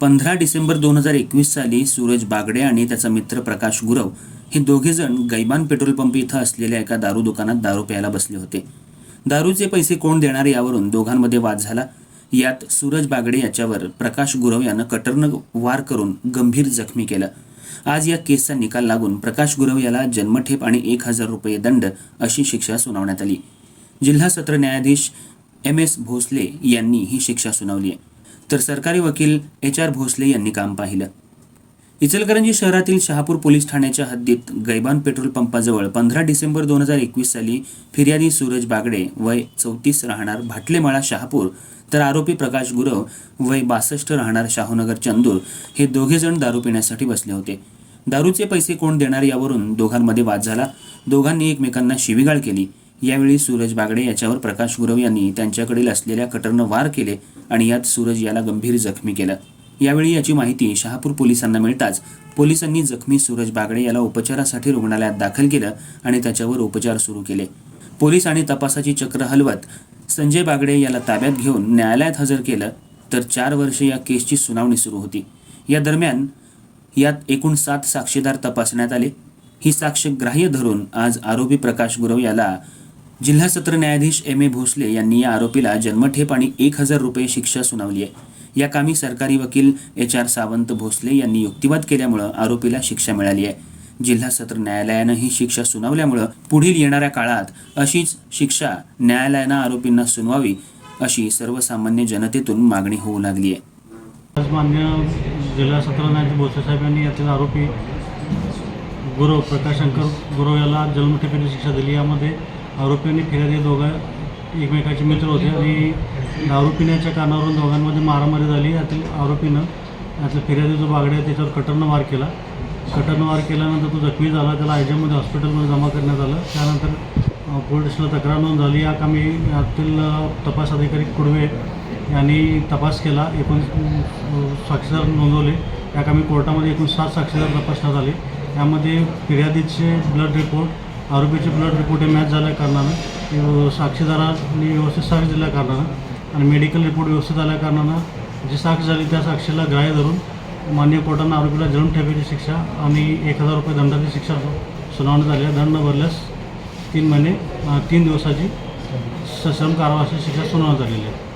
पंधरा डिसेंबर दोन हजार एकवीस साली सूरज बागडे आणि त्याचा मित्र प्रकाश गुरव हे दोघेजण गैबान पेट्रोल पंप इथं असलेल्या एका दारू दुकानात दारू प्यायला बसले होते. दारूचे पैसे कोण देणार यावरून दोघांमध्ये वाद झाला. यात सूरज बागडे याच्यावर प्रकाश गुरव यानं कटरनं वार करून गंभीर जखमी केलं. आज या केसचा निकाल लागून प्रकाश गुरव याला जन्मठेप आणि एक हजार रुपये दंड अशी शिक्षा सुनावण्यात आली. जिल्हा सत्र न्यायाधीश एम एस भोसले यांनी ही शिक्षा सुनावली आहे. तर सरकारी वकील एच आर भोसले यांनी काम पाहिलं. इचलकरंजी शहरातील शहापूर पोलीस ठाण्याच्या हद्दीत गैबान पेट्रोल पंपाजवळ पंधरा डिसेंबर दोन हजार एकवीस साली फिर्यादी सूरज बागडे वय चौतीस राहणार भाटलेमाळा शहापूर तर आरोपी प्रकाश गुरव वय बासष्ट राहणार शाहूनगर चंदूर हे दोघेजण दारू पिण्यासाठी बसले होते. दारूचे पैसे कोण देणार यावरून दोघांमध्ये वाद झाला. दोघांनी एकमेकांना शिवीगाळ केली. यावेळी सूरज बागडे याच्यावर प्रकाश गुरव यांनी त्यांच्याकडील असलेल्या कटरनं वार केले. आणि यात सूरज याला गंभीर जखमी केलं. यावेळी याची माहिती शहापूर पोलिसांना मिळताच पोलिसांनी जखमी सूरज बागडे याला उपचारासाठी रुग्णालयात दाखल केलं आणि त्याच्यावर उपचार सुरू केले. पोलीस आणि तपासाची चक्र हलवत संजय बागडे याला ताब्यात घेऊन न्यायालयात हजर केलं तर चार वर्षे या केसची सुनावणी सुरू होती. या दरम्यान यात एकूण सात साक्षीदार तपासण्यात आले. ही साक्ष ग्राह्य धरून आज आरोपी प्रकाश गुरव याला जिल्हा सत्र न्यायाधीश एम ए भोसले यांनी या आरोपीला जन्मठेप आणि एक हजार रुपये शिक्षा सुनावली आहे. या कामी सरकारी वकील एच आर सावंत भोसले यांनी युक्तिवाद केल्यामुळं आरोपीला शिक्षा मिळाली आहे. जिल्हा सत्र न्यायालयानं ही शिक्षा सुनावल्यामुळं पुढील येणाऱ्या काळात अशीच शिक्षा न्यायालयानं आरोपींना सुनवावी अशी सर्वसामान्य जनतेतून मागणी होऊ लागली आहे. आज मान्य जिल्हा सत्र न्यायाधीश भोसले साहेब यांनी यातील आरोपी गुरव प्रकाश शंकर गुरव याला जन्मठेपेची शिक्षा दिली. यामध्ये आरोपींनी फिर्यादी दोघं एकमेकाचे मित्र होते आणि दारू पिण्याच्या कारणावरून दोघांमध्ये मारामारी झाली. यातील आरोपीनं यातला फिर्यादी जो बागडे आहे त्याच्यावर कटरनं वार केला. कटरनं वार केल्यानंतर तो जखमी झाला. त्याला आयजीमध्ये हॉस्पिटलमध्ये जमा करण्यात आलं. त्यानंतर पोलीस स्टेशनला तक्रार नोंद झाली. या कामी यातील तपास अधिकारी कुडवे यांनी तपास केला. एकूण साक्षीदार नोंदवले. या कामी कोर्टामध्ये एकूण सात साक्षीदार तपासण्यात आले. यामध्ये फिर्यादीचे ब्लड रिपोर्ट आरोपीचे ब्लड रिपोर्ट हे मॅच झाल्या कारणानं. साक्षीदारांनी व्यवस्थित साक्ष दिल्या कारणानं. आणि मेडिकल रिपोर्ट व्यवस्थित आल्या कारणानं जी साक्ष झाली त्या साक्षीला ग्राह्य धरून मान्य कोर्टानं आरोपीला जन्मठेपेची शिक्षा आणि एक हजार रुपये दंडाची शिक्षा सुनावण्यात आली आहे. दंड न भरल्यास तीन महिने तीन दिवसाची सश्रम कारावासाची शिक्षा सुनावण्यात आलेली आहे.